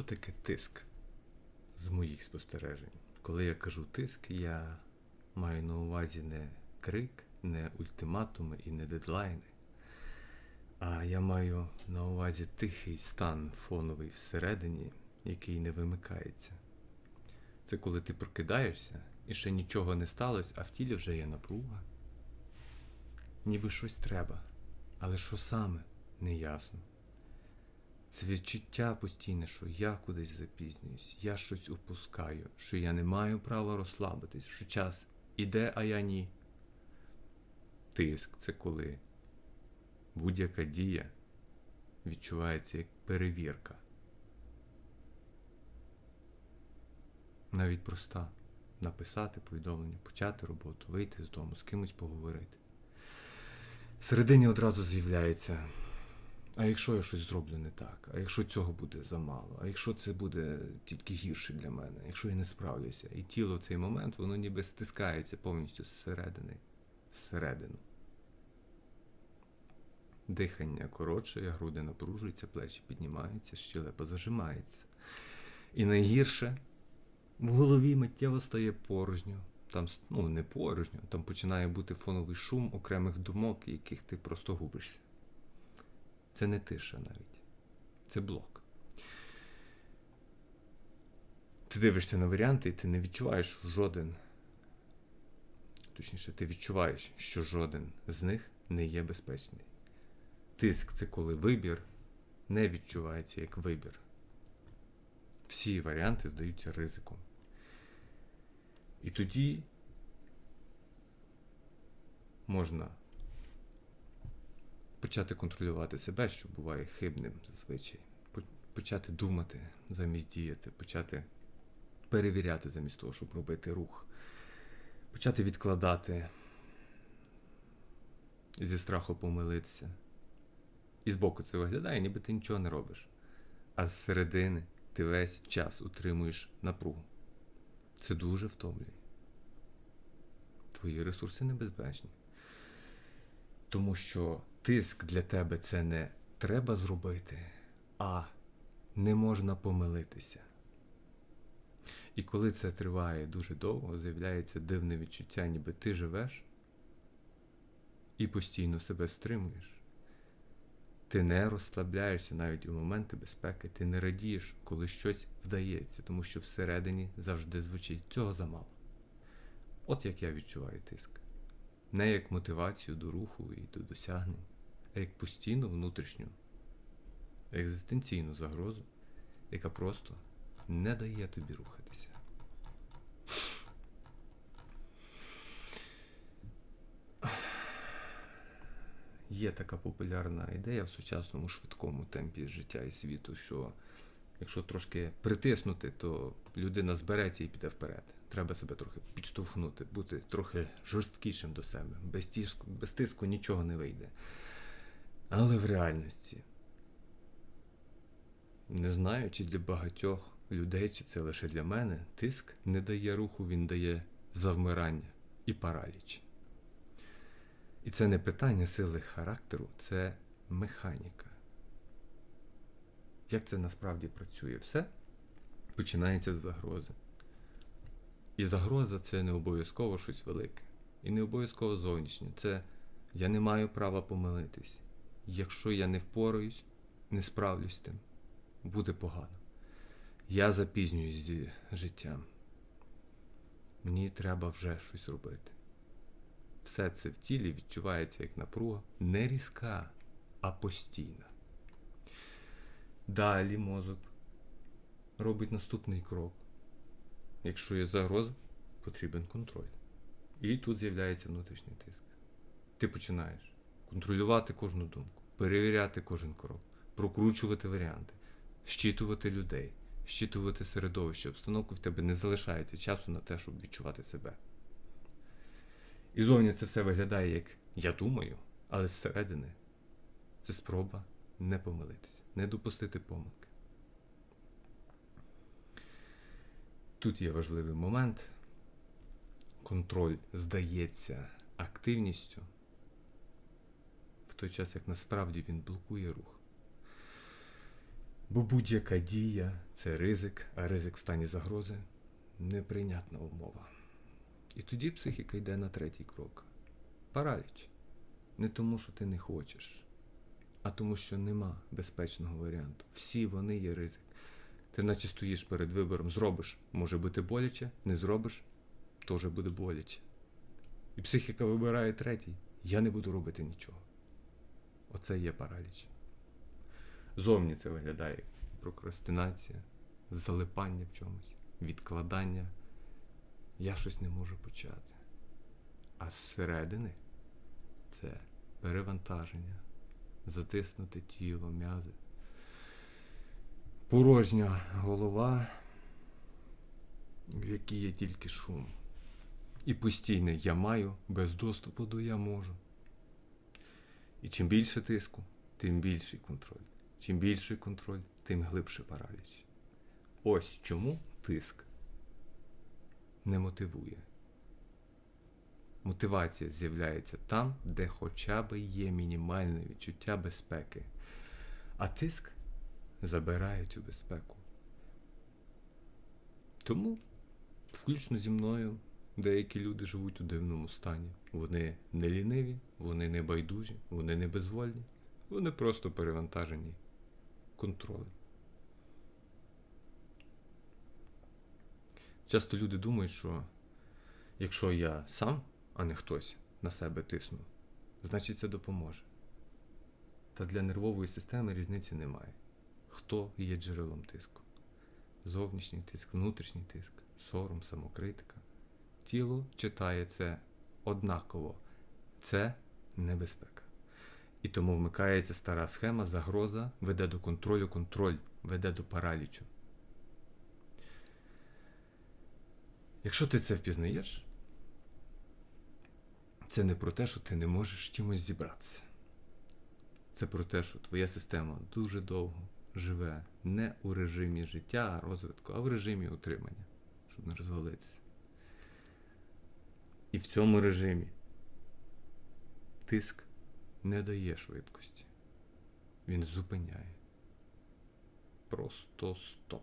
Що таке тиск з моїх спостережень? Коли я кажу тиск, я маю на увазі не крик, не ультиматуми і не дедлайни. А я маю на увазі тихий стан фоновий всередині, який не вимикається. Це коли ти прокидаєшся і ще нічого не сталося, а в тілі вже є напруга. Ніби щось треба, але що саме неясно. Це відчуття постійне, що я кудись запізнююсь, я щось упускаю, що я не маю права розслабитись, що час іде, а я ні. Тиск це коли будь-яка дія відчувається як перевірка. Навіть проста написати повідомлення, почати роботу, вийти з дому, з кимось поговорити. Всередині одразу з'являється. А якщо я щось зроблю не так, а якщо цього буде замало, а якщо це буде тільки гірше для мене, якщо я не справлюся, і тіло в цей момент, воно ніби стискається повністю зсередини, всередину. Дихання коротше, груди напружуються, плечі піднімаються, щелепа зажимається. І найгірше в голові миттєво стає порожньо. Там ну, не порожньо, там починає бути фоновий шум окремих думок, яких ти просто губишся. Це не тиша навіть. Це блок. Ти дивишся на варіанти, і ти не відчуваєш жоден. Точніше, ти відчуваєш, що жоден з них не є безпечний. Тиск це коли вибір не відчувається як вибір. Всі варіанти здаються ризиком. І тоді можна почати контролювати себе, що буває хибним зазвичай. Почати думати замість діяти, почати перевіряти замість того, щоб робити рух, почати відкладати зі страху помилитися. І збоку це виглядає, ніби ти нічого не робиш. А зсередини ти весь час утримуєш напругу. Це дуже втомлює. Твої ресурси небезпечні. Тому що тиск для тебе це не треба зробити, а не можна помилитися. І коли це триває дуже довго, з'являється дивне відчуття, ніби ти живеш і постійно себе стримуєш. Ти не розслабляєшся навіть у моменти безпеки, ти не радієш, коли щось вдається, тому що всередині завжди звучить цього замало. От як я відчуваю тиск. Не як мотивацію до руху і до досягнень, а як постійну внутрішню, екзистенційну загрозу, яка просто не дає тобі рухатися. Є така популярна ідея в сучасному швидкому темпі життя і світу, що якщо трошки притиснути, то людина збереться і піде вперед. Треба себе трохи підштовхнути, бути трохи жорсткішим до себе. Без тиску, без тиску нічого не вийде. Але в реальності не знаю, чи для багатьох людей, чи це лише для мене, тиск не дає руху, він дає завмирання і параліч. І це не питання сили характеру, це механіка. Як це насправді працює? Все починається з загрози. І загроза це не обов'язково щось велике. І не обов'язково зовнішнє. Це я не маю права помилитись. Якщо я не впораюсь, не справлюсь з тим, буде погано. Я запізнююсь зі життям. Мені треба вже щось робити. Все це в тілі відчувається як напруга не різка, а постійна. Далі мозок робить наступний крок. Якщо є загроза, потрібен контроль. І тут з'являється внутрішній тиск. Ти починаєш контролювати кожну думку, перевіряти кожен крок, прокручувати варіанти, щитувати людей, щитувати середовище, обстановку в тебе не залишається часу на те, щоб відчувати себе. І зовні це все виглядає як я думаю, але зсередини це спроба не помилитися, не допустити помилки. Тут є важливий момент. Контроль здається активністю, той час, як насправді він блокує рух. Бо будь-яка дія це ризик, а ризик в стані загрози неприйнятна умова. І тоді психіка йде на третій крок. Параліч. Не тому, що ти не хочеш, а тому, що нема безпечного варіанту. Всі вони є ризик. Ти наче стоїш перед вибором, зробиш, може бути боляче, не зробиш, теж буде боляче. І психіка вибирає третій. Я не буду робити нічого. Оце є параліч. Зовні це виглядає прокрастинація, залипання в чомусь, відкладання. Я щось не можу почати. А зсередини це перевантаження, затиснуте тіло, м'язи, порожня голова, в якій є тільки шум. І постійне я маю без доступу до я можу. І чим більше тиску, тим більший контроль. Чим більший контроль, тим глибший параліч. Ось чому тиск не мотивує. Мотивація з'являється там, де хоча б є мінімальне відчуття безпеки. А тиск забирає цю безпеку. Тому, включно зі мною, деякі люди живуть у дивному стані. Вони не ліниві, вони не байдужі, вони не безвольні, вони просто перевантажені контролем. Часто люди думають, що якщо я сам, а не хтось на себе тисну, значить це допоможе. Та для нервової системи різниці немає. Хто є джерелом тиску? Зовнішній тиск, внутрішній тиск, сором, самокритика. Тіло читає це однаково. Це небезпека. І тому вмикається стара схема, загроза веде до контролю, контроль веде до паралічу. Якщо ти це впізнаєш, це не про те, що ти не можеш чимось зібратися. Це про те, що твоя система дуже довго живе не у режимі життя, розвитку, а в режимі утримання, щоб не розвалитися. І в цьому режимі тиск не дає швидкості. Він зупиняє. Просто стоп.